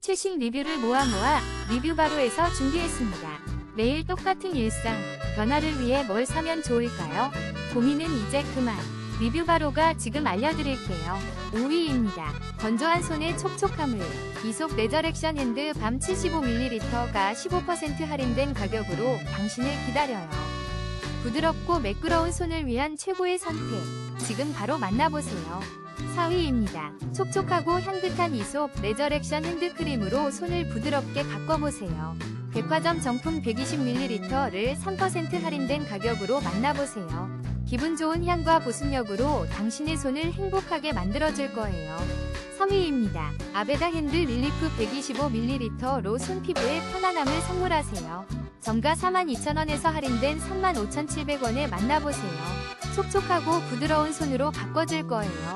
최신 리뷰를 모아 모아 리뷰바로에서 준비했습니다. 매일 똑같은 일상, 변화를 위해 뭘 사면 좋을까요? 고민은 이제 그만. 리뷰바로가 지금 알려드릴게요. 5위입니다. 건조한 손의 촉촉함을. 이솝 레저렉션 핸드 밤 75ml가 15% 할인된 가격으로 당신을 기다려요. 부드럽고 매끄러운 손을 위한 최고의 선택. 지금 바로 만나보세요. 4위입니다. 촉촉하고 향긋한 이솝 레저렉션 핸드크림으로 손을 부드럽게 가꿔보세요. 백화점 정품 120ml를 3% 할인된 가격으로 만나보세요. 기분 좋은 향과 보습력으로 당신의 손을 행복하게 만들어줄 거예요. 3위입니다. 아베다 핸드 릴리프 125ml로 손 피부에 편안함을 선물하세요. 정가 42,000원에서 할인된 35,700원에 만나보세요. 촉촉하고 부드러운 손으로 바꿔줄 거예요.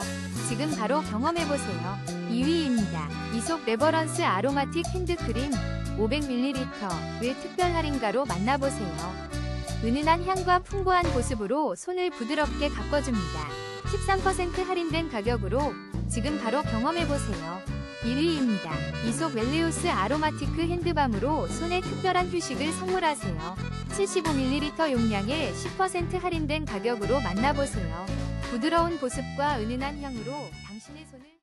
지금 바로 경험해보세요. 2위입니다. 이솝 레버런스 아로마틱 핸드크림 500ml를 특별 할인가로 만나보세요. 은은한 향과 풍부한 보습으로 손을 부드럽게 가꿔줍니다. 13% 할인된 가격으로 지금 바로 경험해보세요. 1위입니다. 이솝 웰리우스 아로마티크 핸드밤으로 손에 특별한 휴식을 선물하세요. 75ml 용량에 10% 할인된 가격으로 만나보세요. 부드러운 보습과 은은한 향으로 당신의 손을